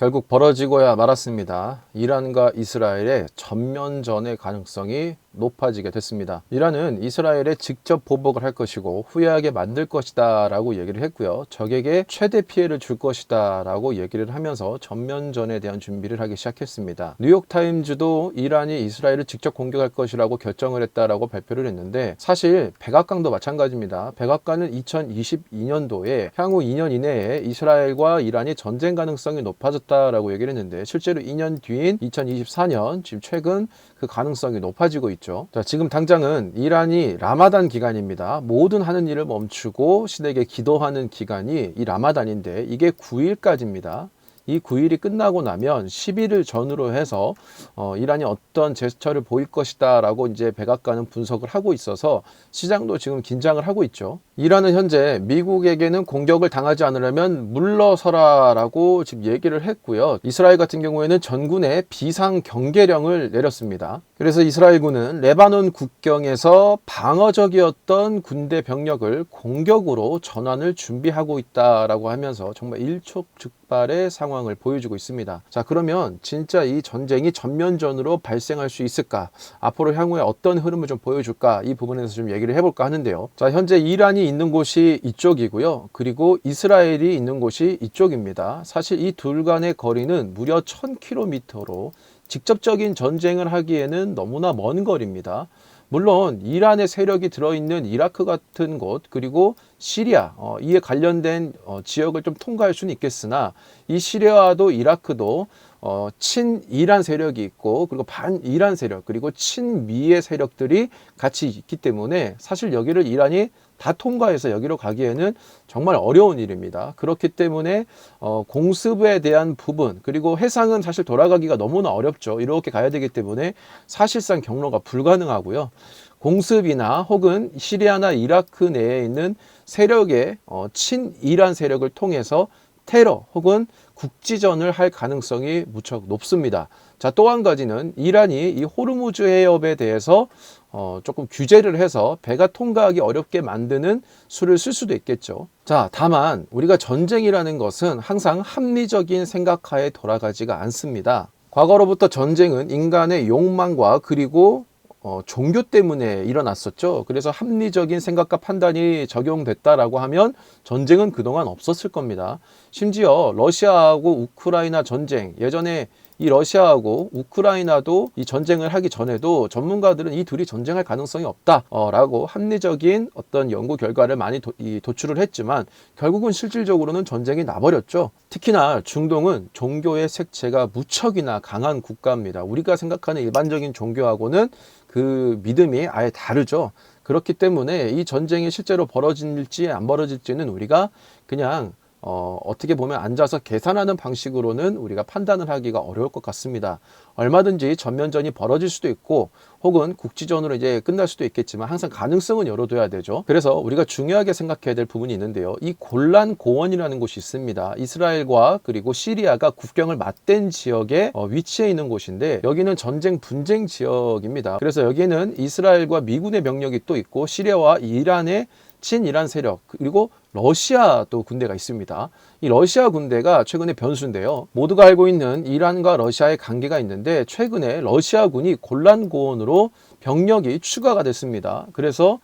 결국 벌어지고야 말았습니다. 이란과 이스라엘의 전면전의 가능성이 높아지게 됐습니다. 이란은 이스라엘에 직접 보복을 할 것이고 후회하게 만들 것이다 라고 얘기를 했고요. 적에게 최대 피해를 줄 것이다 라고 얘기를 하면서 전면전에 대한 준비를 하기 시작했습니다. 뉴욕타임즈도 이란이 이스라엘을 직접 공격할 것이라고 결정을 했다라고 발표를 했는데 사실 백악관도 마찬가지입니다. 백악관은 2022년도에 향후 2년 이내에 이스라엘과 이란이 전쟁 가능성이 높아졌다라고 얘기를 했는데 실제로 2년 뒤인 2024년 지금 최근 그 가능성이 높아지고 있 죠. 자, 지금 당장은 이란이 라마단 기간입니다. 모든 하는 일을 멈추고 신에게 기도하는 기간이 이 라마단인데 이게 9일까지입니다. 이 9일이 끝나고 나면 10일을 전후로 해서 어, 이란이 어떤 제스처를 보일 것이다라고 이제 백악관은 분석을 하고 있어서 시장도 지금 긴장을 하고 있죠. 이란은 현재 미국에게는 공격을 당하지 않으려면 물러서라라고 지금 얘기를 했고요. 이스라엘 같은 경우에는 전군에 비상 경계령을 내렸습니다. 그래서 이스라엘군은 레바논 국경에서 방어적이었던 군대 병력을 공격으로 전환을 준비하고 있다라고 하면서 정말 일촉즉발의 상황을 보여주고 있습니다. 자, 그러면 진짜 이 전쟁이 전면전으로 발생할 수 있을까? 앞으로 향후에 어떤 흐름을 좀 보여줄까? 이 부분에서 좀 얘기를 해볼까 하는데요. 자, 현재 이란이 있는 곳이 이쪽이고요. 그리고 이스라엘이 있는 곳이 이쪽입니다. 사실 이 둘 간의 거리는 무려 1000km로 직접적인 전쟁을 하기에는 너무나 먼 거리입니다. 물론 이란의 세력이 들어있는 이라크 같은 곳 그리고 시리아 어, 이에 관련된 어, 지역을 좀 통과할 수는 있겠으나 이 시리아도 이라크도 어, 친이란 세력이 있고 그리고 반이란 세력 그리고 친미의 세력들이 같이 있기 때문에 사실 여기를 이란이 다 통과해서 여기로 가기에는 정말 어려운 일입니다. 그렇기 때문에 어, 공습에 대한 부분 그리고 해상은 사실 돌아가기가 너무나 어렵죠. 이렇게 가야 되기 때문에 사실상 경로가 불가능하고요. 공습이나 혹은 시리아나 이라크 내에 있는 세력의 어, 친이란 세력을 통해서 테러 혹은 국지전을 할 가능성이 무척 높습니다. 자, 또 한 가지는 이란이 이 호르무즈 해협에 대해서 어, 조금 규제를 해서 배가 통과하기 어렵게 만드는 수를 쓸 수도 있겠죠. 자, 다만 우리가 전쟁이라는 것은 항상 합리적인 생각하에 돌아가지가 않습니다. 과거로부터 전쟁은 인간의 욕망과 그리고 어, 종교 때문에 일어났었죠. 그래서 합리적인 생각과 판단이 적용됐다라고 하면 전쟁은 그동안 없었을 겁니다. 심지어 러시아하고 우크라이나 전쟁, 예전에 이 러시아하고 우크라이나도 이 전쟁을 하기 전에도 전문가들은 이 둘이 전쟁할 가능성이 없다라고 합리적인 어떤 연구 결과를 많이 도, 도출을 했지만 결국은 실질적으로는 전쟁이 나버렸죠. 특히나 중동은 종교의 색채가 무척이나 강한 국가입니다. 우리가 생각하는 일반적인 종교하고는 그 믿음이 아예 다르죠. 그렇기 때문에 이 전쟁이 실제로 벌어질지 안 벌어질지는 우리가 그냥 어, 어떻게 보면 앉아서 계산하는 방식으로는 우리가 판단을 하기가 어려울 것 같습니다. 얼마든지 전면전이 벌어질 수도 있고 혹은 국지전으로 이제 끝날 수도 있겠지만 항상 가능성은 열어둬야 되죠. 그래서 우리가 중요하게 생각해야 될 부분이 있는데요. 이 골란 고원이라는 곳이 있습니다. 이스라엘과 그리고 시리아가 국경을 맞댄 지역에 어, 위치해 있는 곳인데 여기는 전쟁 분쟁 지역입니다. 그래서 여기는 이스라엘과 미군의 병력이 또 있고 시리아와 이란의 친이란 세력 그리고 러시아 또 군대가 있습니다. 이 러시아 군대가 최근에 변수인데요. 모두가 알고 있는 이란과 러시아의 관계가 있는데 최근에 러시아군이 곤란고원으로 병력이 추가가 됐습니다. 그래서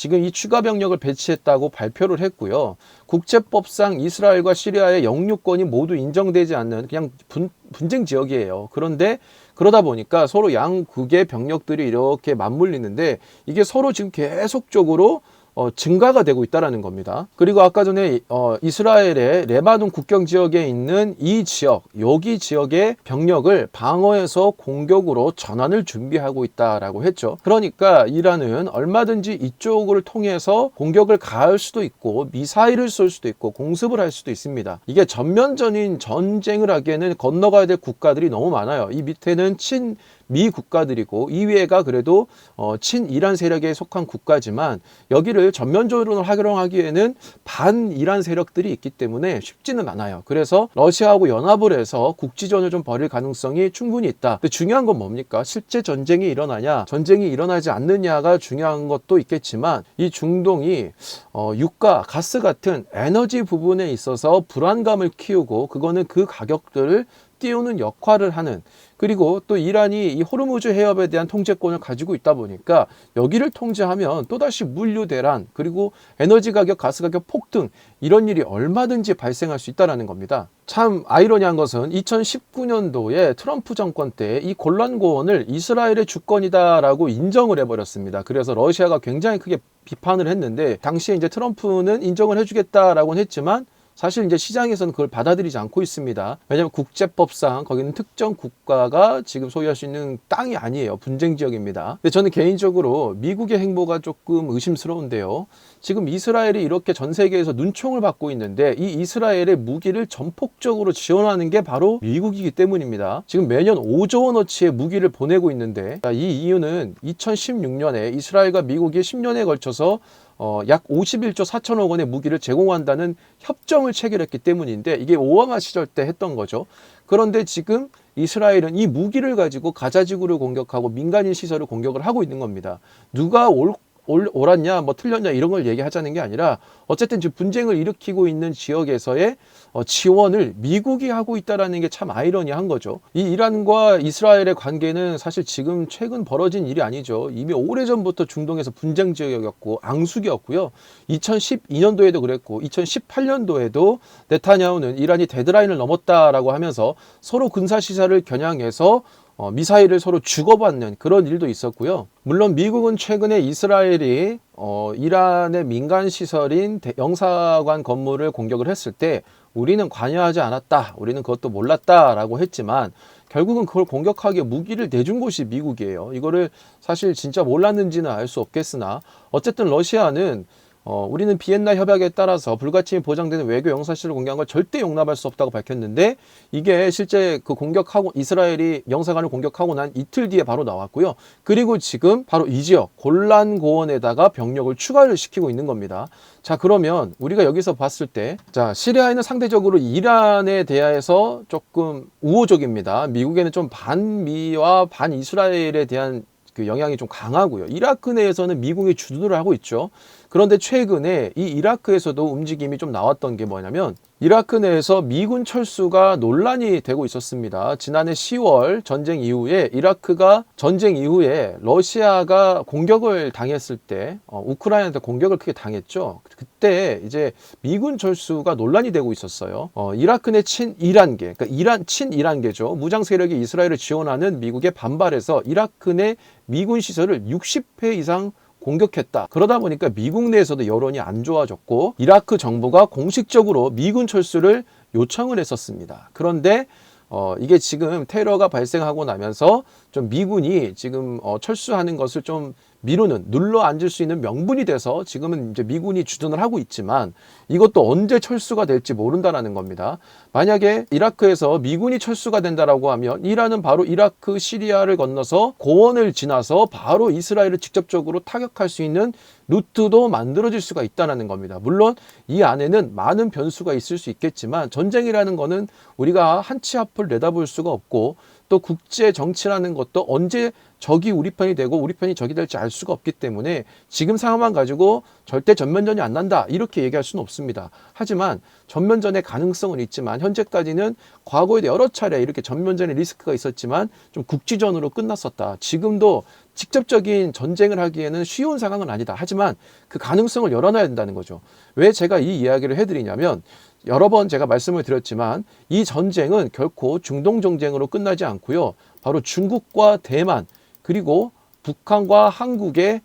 지금 이 추가 병력을 배치했다고 발표를 했고요. 국제법상 이스라엘과 시리아의 영유권이 모두 인정되지 않는 그냥 분, 분쟁 지역이에요. 그런데 그러다 보니까 서로 양국의 병력들이 이렇게 맞물리는데 이게 서로 지금 계속적으로 어, 증가가 되고 있다라는 겁니다. 그리고 아까 전에 어, 이스라엘의 레바논 국경 지역에 있는 이 지역, 여기 지역의 병력을 방어해서 공격으로 전환을 준비하고 있다라고 했죠. 그러니까 이란은 얼마든지 이쪽을 통해서 공격을 가할 수도 있고 미사일을 쏠 수도 있고 공습을 할 수도 있습니다. 이게 전면전인 전쟁을 하기에는 건너가야 될 국가들이 너무 많아요. 이 밑에는 친 미 국가들이고 이외가 그래도 어, 친이란 세력에 속한 국가지만 여기를 전면적으로 활용하기에는 반이란 세력들이 있기 때문에 쉽지는 않아요. 그래서 러시아하고 연합을 해서 국지전을 좀 벌일 가능성이 충분히 있다. 근데 중요한 건 뭡니까? 실제 전쟁이 일어나냐, 전쟁이 일어나지 않느냐가 중요한 것도 있겠지만 이 중동이 어, 유가, 가스 같은 에너지 부분에 있어서 불안감을 키우고 그거는 그 가격들을 띄우는 역할을 하는 그리고 또 이란이 이 호르무즈 해협에 대한 통제권을 가지고 있다 보니까 여기를 통제하면 또다시 물류 대란 그리고 에너지 가격, 가스 가격 폭등 이런 일이 얼마든지 발생할 수 있다라는 겁니다. 참 아이러니한 것은 2019년도에 트럼프 정권 때 이 골란 고원을 이스라엘의 주권이다라고 인정을 해버렸습니다. 그래서 러시아가 굉장히 크게 비판을 했는데 당시에 이제 트럼프는 인정을 해주겠다라고는 했지만 사실 이제 시장에서는 그걸 받아들이지 않고 있습니다. 왜냐하면 국제법상 거기는 특정 국가가 지금 소유할 수 있는 땅이 아니에요. 분쟁 지역입니다. 근데 저는 개인적으로 미국의 행보가 조금 의심스러운데요. 지금 이스라엘이 이렇게 전 세계에서 눈총을 받고 있는데 이 이스라엘의 무기를 전폭적으로 지원하는 게 바로 미국이기 때문입니다. 지금 매년 5조 원어치의 무기를 보내고 있는데 이 이유는 2016년에 이스라엘과 미국이 10년에 걸쳐서 어, 약 51조 4천억 원의 무기를 제공한다는 협정을 체결했기 때문인데 이게 오바마 시절 때 했던 거죠. 그런데 지금 이스라엘은 이 무기를 가지고 가자지구를 공격하고 민간인 시설을 공격을 하고 있는 겁니다. 누가 올 올, 옳았냐, 뭐 틀렸냐 이런 걸 얘기하자는 게 아니라 어쨌든 지금 분쟁을 일으키고 있는 지역에서의 어, 지원을 미국이 하고 있다라는 게 참 아이러니한 거죠. 이 이란과 이스라엘의 관계는 사실 지금 최근 벌어진 일이 아니죠. 이미 오래전부터 중동에서 분쟁 지역이었고 앙숙이었고요. 2012년도에도 그랬고 2018년도에도 네타냐후는 이란이 데드라인을 넘었다라고 하면서 서로 군사 시설을 겨냥해서 어, 미사일을 서로 주고받는 그런 일도 있었고요. 물론 미국은 최근에 이스라엘이 어, 이란의 민간 시설인 영사관 건물을 공격을 했을 때 우리는 관여하지 않았다. 우리는 그것도 몰랐다라고 했지만 결국은 그걸 공격하기에 무기를 내준 곳이 미국이에요. 이거를 사실 진짜 몰랐는지는 알 수 없겠으나 어쨌든 러시아는 어, 우리는 비엔나 협약에 따라서 불가침이 보장되는 외교 영사실을 공개한 걸 절대 용납할 수 없다고 밝혔는데 이게 실제 그 공격하고 이스라엘이 영사관을 공격하고 난 이틀 뒤에 바로 나왔고요. 그리고 지금 바로 이 지역 골란 고원에다가 병력을 추가를 시키고 있는 겁니다. 자 그러면 우리가 여기서 봤을 때 자 시리아에는 상대적으로 이란에 대해서 조금 우호적입니다. 미국에는 좀 반미와 반이스라엘에 대한 그 영향이 좀 강하고요. 이라크 내에서는 미국이 주도를 하고 있죠. 그런데 최근에 이 이라크에서도 움직임이 좀 나왔던 게 뭐냐면 이라크 내에서 미군 철수가 논란이 되고 있었습니다. 지난해 10월 전쟁 이후에 이라크가 전쟁 이후에 러시아가 공격을 당했을 때 어, 우크라이나한테 공격을 크게 당했죠. 그때 이제 미군 철수가 논란이 되고 있었어요. 어, 이라크 내 친이란계, 그러니까 이란 친이란계죠. 무장 세력이 이스라엘을 지원하는 미국의 반발에서 이라크 내 미군 시설을 60회 이상 공격했다. 그러다 보니까 미국 내에서도 여론이 안 좋아졌고 이라크 정부가 공식적으로 미군 철수를 요청을 했었습니다. 그런데 어, 이게 지금 테러가 발생하고 나면서 좀 미군이 지금 어, 철수하는 것을 좀 미루는 눌러 앉을 수 있는 명분이 돼서 지금은 이제 미군이 주둔을 하고 있지만 이것도 언제 철수가 될지 모른다라는 겁니다. 만약에 이라크에서 미군이 철수가 된다라고 하면 이란은 바로 이라크 시리아를 건너서 고원을 지나서 바로 이스라엘을 직접적으로 타격할 수 있는 루트도 만들어질 수가 있다는 겁니다. 물론 이 안에는 많은 변수가 있을 수 있겠지만 전쟁이라는 거는 우리가 한치 앞을 내다볼 수가 없고 또 국제 정치라는 것도 언제 적이 우리 편이 되고 우리 편이 적이 될지 알 수가 없기 때문에 지금 상황만 가지고 절대 전면전이 안 난다 이렇게 얘기할 수는 없습니다. 하지만 전면전의 가능성은 있지만 현재까지는 과거에 여러 차례 이렇게 전면전의 리스크가 있었지만 좀 국지전으로 끝났었다. 지금도 직접적인 전쟁을 하기에는 쉬운 상황은 아니다. 하지만 그 가능성을 열어놔야 된다는 거죠. 왜 제가 이 이야기를 해드리냐면 여러 번 제가 말씀을 드렸지만 이 전쟁은 결코 중동 전쟁으로 끝나지 않고요. 바로 중국과 대만 그리고 북한과 한국의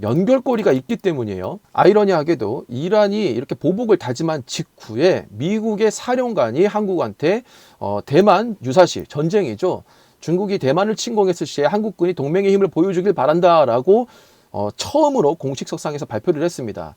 연결고리가 있기 때문이에요. 아이러니하게도 이란이 이렇게 보복을 다짐한 직후에 미국의 사령관이 한국한테 어, 대만 유사시 전쟁이죠. 중국이 대만을 침공했을 시에 한국군이 동맹의 힘을 보여주길 바란다라고 어, 처음으로 공식 석상에서 발표를 했습니다.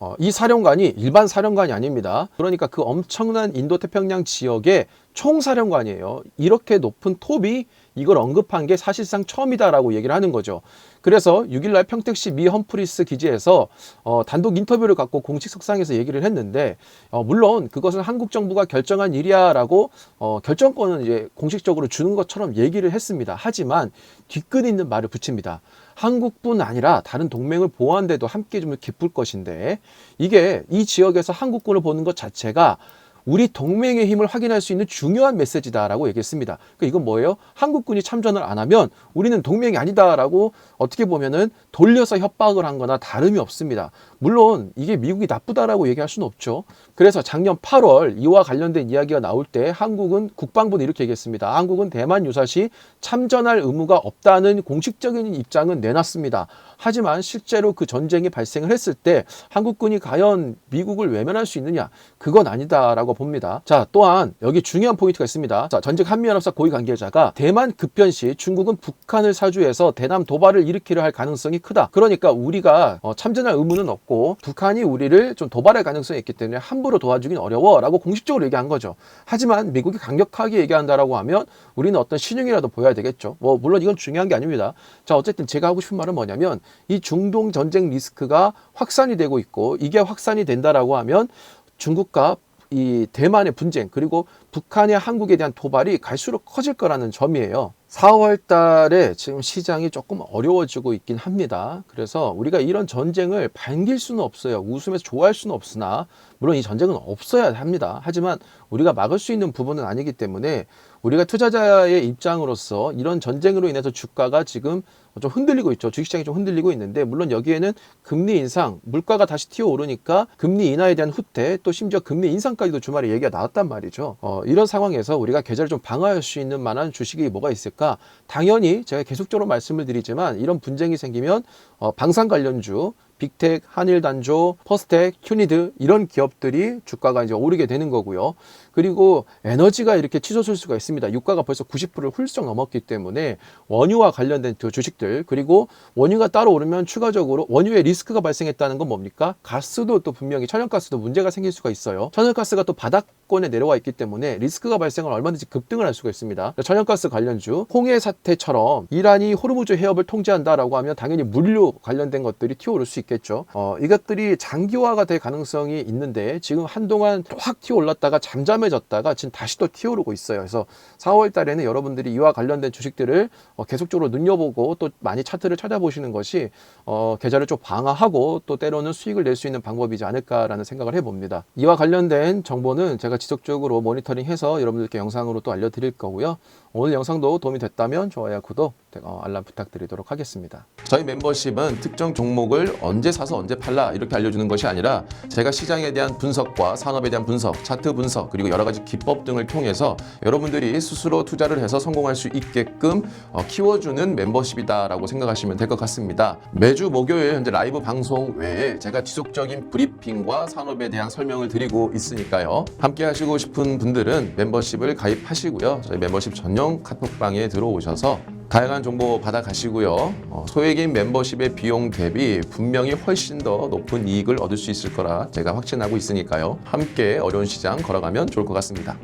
어, 이 사령관이 일반 사령관이 아닙니다. 그러니까 그 엄청난 인도 태평양 지역의 총사령관이에요. 이렇게 높은 톱이 이걸 언급한 게 사실상 처음이다라고 얘기를 하는 거죠. 그래서 6일날 평택시 미 험프리스 기지에서 어, 단독 인터뷰를 갖고 공식 석상에서 얘기를 했는데 어, 물론 그것은 한국 정부가 결정한 일이야라고 어, 결정권은 이제 공식적으로 주는 것처럼 얘기를 했습니다. 하지만 뒤끝 있는 말을 붙입니다. 한국뿐 아니라 다른 동맹을 보호한데도 함께 좀 기쁠 것인데 이게 이 지역에서 한국군을 보는 것 자체가 우리 동맹의 힘을 확인할 수 있는 중요한 메시지다라고 얘기했습니다. 그러니까 이건 뭐예요? 한국군이 참전을 안 하면 우리는 동맹이 아니다라고 어떻게 보면은 돌려서 협박을 한 거나 다름이 없습니다. 물론 이게 미국이 나쁘다라고 얘기할 수는 없죠. 그래서 작년 8월 이와 관련된 이야기가 나올 때 한국은 국방부는 이렇게 얘기했습니다. 한국은 대만 유사시 참전할 의무가 없다는 공식적인 입장은 내놨습니다. 하지만 실제로 그 전쟁이 발생을 했을 때 한국군이 과연 미국을 외면할 수 있느냐? 그건 아니다라고 봅니다. 자, 또한 여기 중요한 포인트가 있습니다. 자, 전직 한미연합사 고위 관계자가 대만 급변 시 중국은 북한을 사주해서 대남 도발을 일으키려 할 가능성이 크다. 그러니까 우리가 어, 참전할 의무는 없고 북한이 우리를 좀 도발할 가능성이 있기 때문에 함부로 도와주긴 어려워라고 공식적으로 얘기한 거죠. 하지만 미국이 강력하게 얘기한다라고 하면 우리는 어떤 신용이라도 보여야 되겠죠. 뭐 물론 이건 중요한 게 아닙니다. 자, 어쨌든 제가 하고 싶은 말은 뭐냐면 이 중동 전쟁 리스크가 확산이 되고 있고 이게 확산이 된다라고 하면 중국과 이 대만의 분쟁 그리고 북한의 한국에 대한 도발이 갈수록 커질 거라는 점이에요. 4월 달에 지금 시장이 조금 어려워지고 있긴 합니다. 그래서 우리가 이런 전쟁을 반길 수는 없어요. 웃으면서 좋아할 수는 없으나 물론 이 전쟁은 없어야 합니다. 하지만 우리가 막을 수 있는 부분은 아니기 때문에 우리가 투자자의 입장으로서 이런 전쟁으로 인해서 주가가 지금 좀 흔들리고 있죠. 주식시장이 좀 흔들리고 있는데 물론 여기에는 금리 인상, 물가가 다시 튀어 오르니까 금리 인하에 대한 후퇴 또 심지어 금리 인상까지도 주말에 얘기가 나왔단 말이죠. 어, 이런 상황에서 우리가 계좌를 좀 방어할 수 있는 만한 주식이 뭐가 있을까? 당연히 제가 계속적으로 말씀을 드리지만 이런 분쟁이 생기면 어, 방산 관련주 빅텍, 한일단조, 퍼스텍, 큐니드 이런 기업들이 주가가 이제 오르게 되는 거고요. 그리고 에너지가 이렇게 치솟을 수가 있습니다. 유가가 벌써 90%를 훌쩍 넘었기 때문에 원유와 관련된 그 주식들 그리고 원유가 따로 오르면 추가적으로 원유에 리스크가 발생했다는 건 뭡니까? 가스도 또 분명히 천연가스도 문제가 생길 수가 있어요. 천연가스가 또 바닥권에 내려와 있기 때문에 리스크가 발생을 얼마든지 급등을 할 수가 있습니다. 천연가스 관련주 홍해 사태처럼 이란이 호르무즈 해협을 통제한다라고 하면 당연히 물류 관련된 것들이 튀어오를 수 있 겠죠. 어, 이것들이 장기화가 될 가능성이 있는데 지금 한동안 확 튀어 올랐다가 잠잠해졌다가 지금 다시 또 튀어오르고 있어요. 그래서 4월 달에는 여러분들이 이와 관련된 주식들을 어, 계속적으로 눈여보고 또 많이 차트를 찾아보시는 것이 어, 계좌를 좀 방어하고 또 때로는 수익을 낼 수 있는 방법이지 않을까라는 생각을 해봅니다. 이와 관련된 정보는 제가 지속적으로 모니터링해서 여러분들께 영상으로 또 알려드릴 거고요. 오늘 영상도 도움이 됐다면 좋아요, 구독, 어, 알람 부탁드리도록 하겠습니다. 저희 멤버십은 특정 종목을 언제 사서 언제 팔라 이렇게 알려주는 것이 아니라 제가 시장에 대한 분석과 산업에 대한 분석, 차트 분석 그리고 여러 가지 기법 등을 통해서 여러분들이 스스로 투자를 해서 성공할 수 있게끔 어, 키워주는 멤버십이다라고 생각하시면 될 것 같습니다. 매주 목요일 현재 라이브 방송 외에 제가 지속적인 브리핑과 산업에 대한 설명을 드리고 있으니까요. 함께 하시고 싶은 분들은 멤버십을 가입하시고요. 저희 멤버십 전용 카톡방에 들어오셔서 다양한 정보 받아가시고요. 어, 소액인 멤버십의 비용 대비 분명히 훨씬 더 높은 이익을 얻을 수 있을 거라 제가 확신하고 있으니까요. 함께 어려운 시장 걸어가면 좋을 것 같습니다.